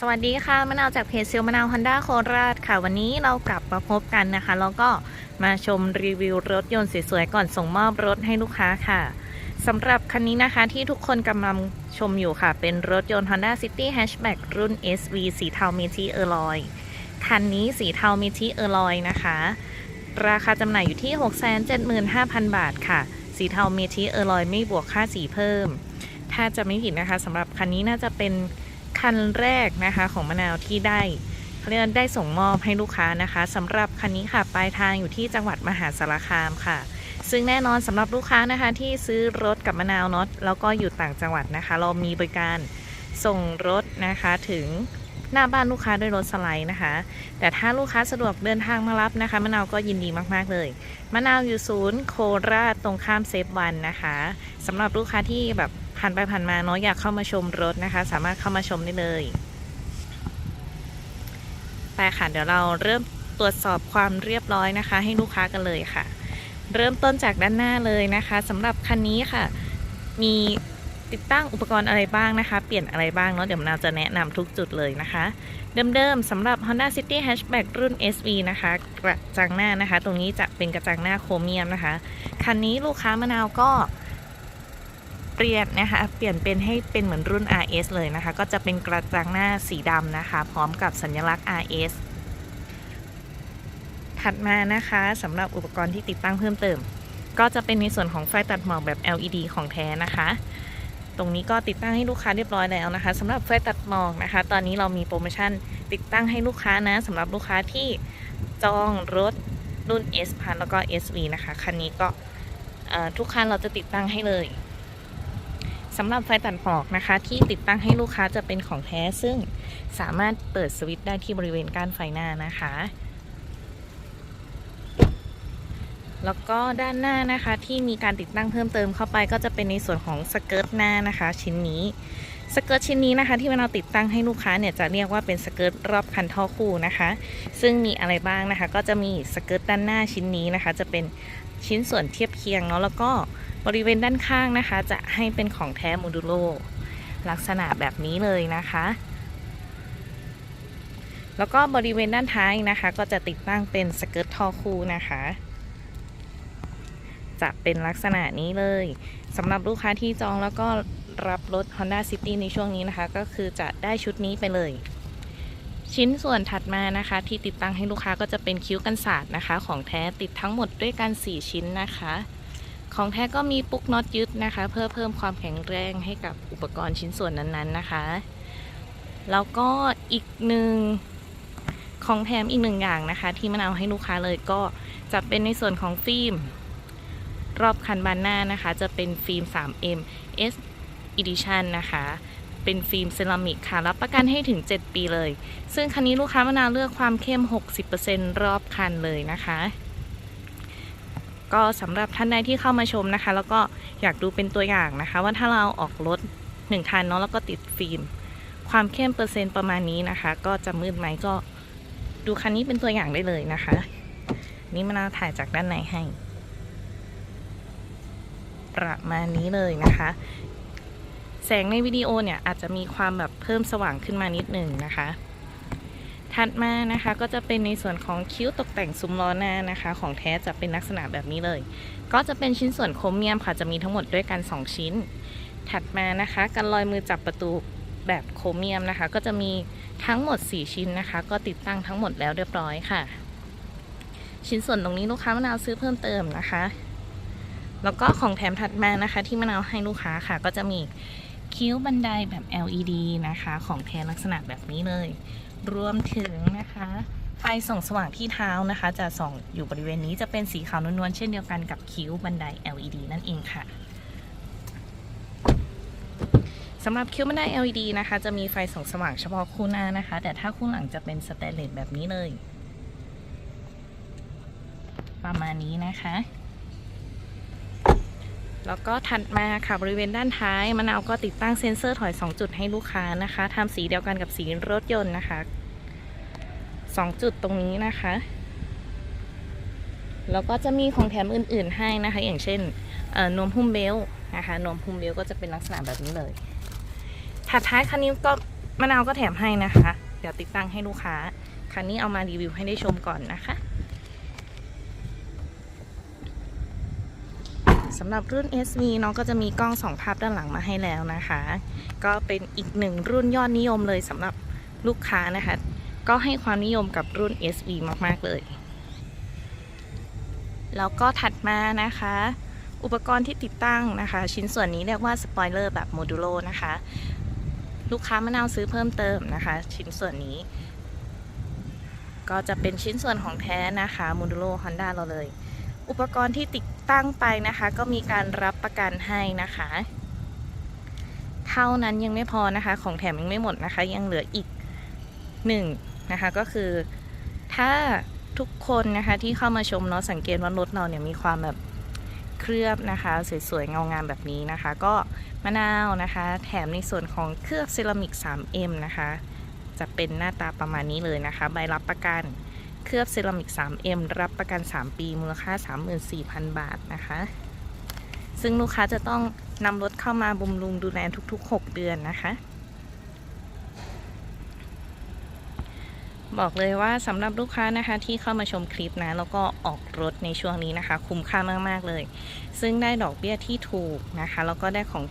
สวัสดีค่ะมะนาวจากเพจเซลมะนาวฮอนด้าโคราชค่ะ วันนี้เรากลับมาพบกันนะคะ แล้วก็มาชมรีวิวรถยนต์สวยๆก่อนส่งมอบรถให้ลูกค้าค่ะสำหรับคันนี้นะคะที่ทุกคนกำลังชมอยู่ค่ะ เป็นรถยนต์ Honda City Hatchback รุ่น SV สีเทาเมทิเออร์ลอยคันนี้สีเทาเมทิเออร์ลอยนะคะ ราคาจำหน่ายอยู่ที่ 675,000 บาทค่ะ สีเทาเมทิเออร์ลอยไม่บวกค่าสีเพิ่ม ถ้าจะไม่ผิดนะคะสำหรับคันนี้น่าจะเป็น คันแรกนะคะของมะนาวที่ได้เรียกว่าได้ส่งมอบให้ลูกค้านะคะสำหรับคันนี้ค่ะปลายทางอยู่ที่จังหวัดมหาสารคามค่ะ ซึ่งแน่นอนสำหรับลูกค้านะคะที่ซื้อรถกับมะนาวเนาะแล้วก็อยู่ต่างจังหวัดนะคะ เรามีบริการส่งรถนะคะถึงหน้าบ้านลูกค้าด้วยรถสไลด์นะคะ แต่ถ้าลูกค้าสะดวกเดินทางมารับนะคะมะนาวก็ยินดีมากๆเลยมะนาวอยู่ศูนย์โคราชตรงข้ามเซฟวันนะคะสำหรับลูกค้าที่แบบ ผ่านไปผ่านมาเนาะอยากเข้ามาชมรถนะคะ สามารถเข้ามาชมได้เลยไปค่ะเดี๋ยวเราเริ่มตรวจสอบความเรียบร้อยนะคะ ให้ลูกค้ากันเลยค่ะ เริ่มต้นจากด้านหน้าเลยนะคะสำหรับคันนี้ค่ะ มีติดตั้งอุปกรณ์อะไรบ้างนะคะ เปลี่ยนอะไรบ้างเนาะเดี๋ยวนาวจะแนะนำทุกจุดเลยนะคะ เดิมๆสำหรับ Honda City Hatchback รุ่น SV นะคะ กระจังหน้านะคะ ตรงนี้จะเป็นกระจังหน้าโครเมียมนะคะ คันนี้ลูกค้ามะนาวก็ เปลี่ยนนะคะ เปลี่ยนเป็นให้เป็นเหมือนรุ่น RS เลยนะคะ ก็จะเป็นกระจังหน้าสีดำนะคะ พร้อมกับสัญลักษณ์ RS ถัดมานะคะสำหรับอุปกรณ์ที่ติดตั้งเพิ่มเติม ก็จะเป็นในส่วนของไฟตัดหมอกแบบ LED ของแท้นะคะ ตรงนี้ก็ติดตั้งให้ลูกค้าเรียบร้อยแล้วนะคะสำหรับไฟตัดหมอกนะคะ ตอนนี้เรามีโปรโมชั่นติดตั้งให้ลูกค้านะสำหรับลูกค้าที่จองรถรุ่น S พันแล้วก็ SV นะคะ คันนี้ก็ทุกคันเราจะติดตั้งให้เลย สำหรับไฟตัดหมอกนะคะ ที่ติดตั้งให้ลูกค้าจะเป็นของแท้ซึ่งสามารถเปิดสวิตช์ได้ที่บริเวณก้านไฟหน้านะคะ แล้วก็ด้านหน้านะคะที่มีการติดตั้งเพิ่มเติมเข้าไป ก็จะเป็นในส่วนของสเกิร์ตหน้านะคะ ชิ้นนี้สเกิร์ตชิ้นนี้นะคะ ที่เราติดตั้งให้ลูกค้าเนี่ยจะเรียกว่าเป็นสเกิร์ตรอบคันท่อคู่นะคะ ซึ่งมีอะไรบ้างนะคะ ก็จะมีสเกิร์ตด้านหน้าชิ้นนี้นะคะ จะเป็นชิ้นส่วนเทียบเคียงเนาะแล้วก็ บริเวณด้านข้างนะคะ จะให้เป็นของแท้โมดูโล ลักษณะแบบนี้เลยนะคะ แล้วก็บริเวณด้านท้ายนะคะ ก็จะติดตั้งเป็นสเกิร์ตทอคู่นะคะ จะเป็นลักษณะนี้เลยสำหรับลูกค้าที่จองแล้วก็รับรถ Honda City ในช่วงนี้นะคะ ก็คือจะได้ชุดนี้ไปเลย ชิ้นส่วนถัดมานะคะ ที่ติดตั้งให้ลูกค้าก็จะเป็นคิ้วกันศาสตร์นะคะ ของแท้ติดทั้งหมดด้วยกัน 4 ชิ้นนะคะ ของแท้ก็มีปุ๊กน็อตยึดนะคะ เพื่อเพิ่มความแข็งแรงให้กับอุปกรณ์ชิ้นส่วนนั้นๆนะคะ แล้วก็อีกหนึ่งของแถมอีกหนึ่งอย่างนะคะ ที่มะนาให้ลูกค้าเลยก็จะเป็นในส่วนของฟิล์มรอบคันบานหน้านะคะ จะเป็นฟิล์ม 3M S Edition นะคะ เป็นฟิล์มเซรามิกค่ะ รับประกันให้ถึง 7 ปีเลย ซึ่งคันนี้ลูกค้ามะนาวเลือกความเข้ม 60%รอบคันเลยนะคะ ก็สำหรับท่านใดที่เข้ามาชมนะคะ แล้วก็อยากดูเป็นตัวอย่างนะคะ ว่าถ้าเราออกรถ1คันเนาะแล้วก็ติดฟิล์มความเข้มเปอร์เซ็นต์ประมาณนี้นะคะ ก็จะมืดไหมก็ดูคันนี้เป็นตัวอย่างได้เลยนะคะ นี่มะนาถ่ายจากด้านในให้ ประมาณนี้เลยนะคะ แสงในวิดีโอเนี่ยอาจจะมีความแบบเพิ่มสว่างขึ้นมานิดหนึ่งนะคะ ถัดมานะคะก็จะเป็นในส่วนของคิ้วตกแต่งซุ้มล้อหน้านะคะ ของแท้จะเป็นลักษณะแบบนี้เลย ก็จะเป็นชิ้นส่วนโครเมียมค่ะจะมีทั้งหมดด้วยกัน 2 ชิ้น ถัดมานะคะกันรอยมือจับประตูแบบโครเมียมนะคะ ก็จะมีทั้งหมด 4 ชิ้นนะคะ ก็ติดตั้งทั้งหมดแล้วเรียบร้อยค่ะ ชิ้นส่วนตรงนี้ลูกค้ามะนาวซื้อเพิ่มเติมนะคะ แล้วก็ของแถมถัดมานะคะ ที่มะนาวให้ลูกค้าค่ะ ก็จะมีคิ้วบันไดแบบ LED นะคะ ของแท้ลักษณะแบบนี้เลย รวมถึงนะคะไฟส่องสว่างที่เท้านะคะ จะส่องอยู่บริเวณนี้จะเป็นสีขาวนวลๆเช่นเดียวกันกับคิ้วบันได LED นั่นเองค่ะสำหรับคิ้วบันได LED นะคะ จะมีไฟส่องสว่างเฉพาะคู่หน้านะคะ แต่ถ้าคู่หลังจะเป็นสแตนเลสแบบนี้เลย ประมาณนี้นะคะ แล้วก็ถัดมาค่ะบริเวณด้านท้ายมะนาวก็ติดตั้งเซ็นเซอร์ถอย 2 จุดให้ลูกค้านะคะทำสีเดียวกันกับสีรถยนต์นะคะ 2จุดตรงนี้นะคะ แล้วก็จะมีของแถมอื่น ๆให้นะคะ อย่างเช่นนวมหุ้มเบลนะคะนวมหุ้มเบลก็จะเป็นลักษณะแบบนี้เลย ถัดท้ายคันนี้ก็มะนาวก็แถมให้นะคะ เดี๋ยวติดตั้งให้ลูกค้า คันนี้เอามารีวิวให้ได้ชมก่อนนะคะสำหรับรุ่น SV น้องก็จะมีกล้องสองภาพด้านหลังมาให้แล้วนะคะ ก็เป็นอีกหนึ่งรุ่นยอดนิยมเลยสำหรับลูกค้านะคะ ก็ให้ความนิยมกับรุ่น SV มากๆเลย แล้วก็ถัดมานะคะ อุปกรณ์ที่ติดตั้งนะคะ ชิ้นส่วนนี้เรียกว่าสปอยเลอร์แบบโมดูโลนะคะ ลูกค้ามะนาวซื้อเพิ่มเติมนะคะ ชิ้นส่วนนี้ ก็จะเป็นชิ้นส่วนของแท้นะคะโมดูโลฮอนด้าเราเลย อุปกรณ์ที่ติดตั้งไปนะคะ ก็มีการรับประกันให้นะคะเท่านั้นยังไม่พอนะคะ ของแถมยังไม่หมดนะคะ ยังเหลืออีกห นะคะก็คือถ้าทุกคนนะคะที่เข้ามาชมเนาะสังเกตว่ารถเราเนี่ยมีความแบบเคลือบนะคะ สวยๆเงางามแบบนี้นะคะ ก็มะนาวนะคะ แถมในส่วนของเคลือบเซรามิก 3M นะคะ จะเป็นหน้าตาประมาณนี้เลยนะคะ ใบรับประกันเคลือบเซรามิก 3M รับประกัน 3 ปีมูลค่า 34,000 บาทนะคะ ซึ่งลูกค้าจะต้องนำรถเข้ามาบำรุงดูแลทุก ๆ 6 เดือนนะคะ บอกเลยว่าสำหรับลูกค้านะคะที่เข้ามาชมคลิปนะ แล้วก็ออกรถในช่วงนี้นะคะ คุ้มค่ามาก ๆ เลย ซึ่งได้ดอกเบี้ยที่ถูกนะคะ แล้วก็ได้ของ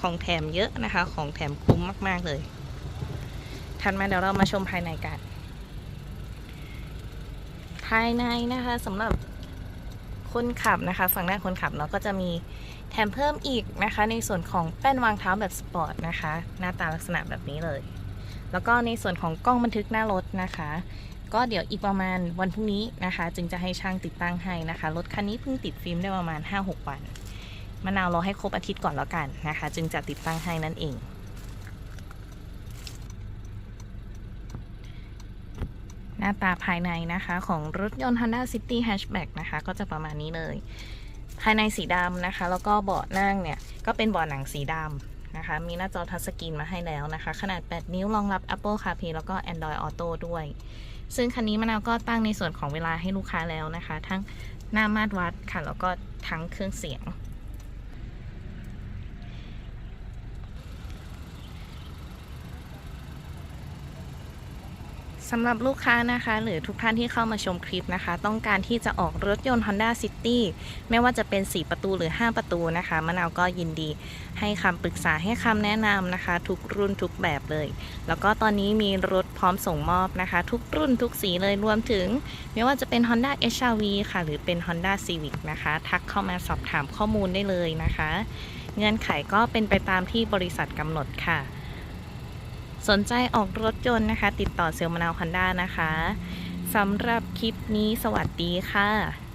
ของแถมเยอะนะคะ ของแถมคุ้มมาก ๆ เลยถัดมาเดี๋ยวเรามาชมภายในกัน ภายในนะคะสำหรับคนขับนะคะ ฝั่งด้าคนขับเนาก็จะมีแถมเพิ่มอีกนะคะ ในส่วนของแป้นวางเท้าแบบสปอร์ตนะคะ หน้าตาลักษณะแบบนี้เลย แล้วก็ในส่วนของกล้องบันทึกหน้ารถนะคะ ก็เดี๋ยวอีกประมาณวันพรุ่งนี้นะคะ จึงจะให้ช่างติดตั้งให้นะคะ รถคันนี้เพิ่งติดฟิล์มได้ประมาณ 5-6 วันมะนาวรอให้ครบอาทิตย์ก่อนแล้วกันนะคะ จึงจะติดตั้งให้นั่นเองหน้าตาภายในนะคะของรถยนต์ Honda City Hatchback นะคะ ก็จะประมาณนี้เลย ภายในสีดำนะคะ แล้วก็เบาะนั่งเนี่ย ก็เป็นเบาะหนังสีดำ นะคะ มีหน้าจอทัชสกรีนมาให้แล้วนะคะ ขนาด 8 นิ้วรองรับ Apple CarPlay แล้วก็ Android Auto ด้วย ซึ่งคันนี้มะนาวก็ตั้งในส่วนของเวลาให้ลูกค้าแล้วนะคะ ทั้งหน้ามาตรวัดค่ะ แล้วก็ทั้งเครื่องเสียง สำหรับลูกค้านะคะ หรือทุกท่านที่เข้ามาชมคลิปนะคะ ต้องการที่จะออกรถยนต์ Honda City ไม่ว่าจะเป็น 4 ประตูหรือ 5 ประตูนะคะมะนาวก็ยินดี ให้คำปรึกษาให้คำแนะนำนะคะ ทุกรุ่นทุกแบบเลย แล้วก็ตอนนี้มีรถพร้อมส่งมอบนะคะ ทุกรุ่นทุกสีเลยรวมถึง ไม่ว่าจะเป็น Honda HR-V ค่ะ หรือเป็น Honda Civic นะคะ ทักเข้ามาสอบถามข้อมูลได้เลยนะคะ เงื่อนไขก็เป็นไปตามที่บริษัทกำหนดค่ะ สนใจออกรถยนต์นะคะ ติดต่อเซลล์มะนาวคันด้านะคะสำหรับคลิปนี้สวัสดีค่ะ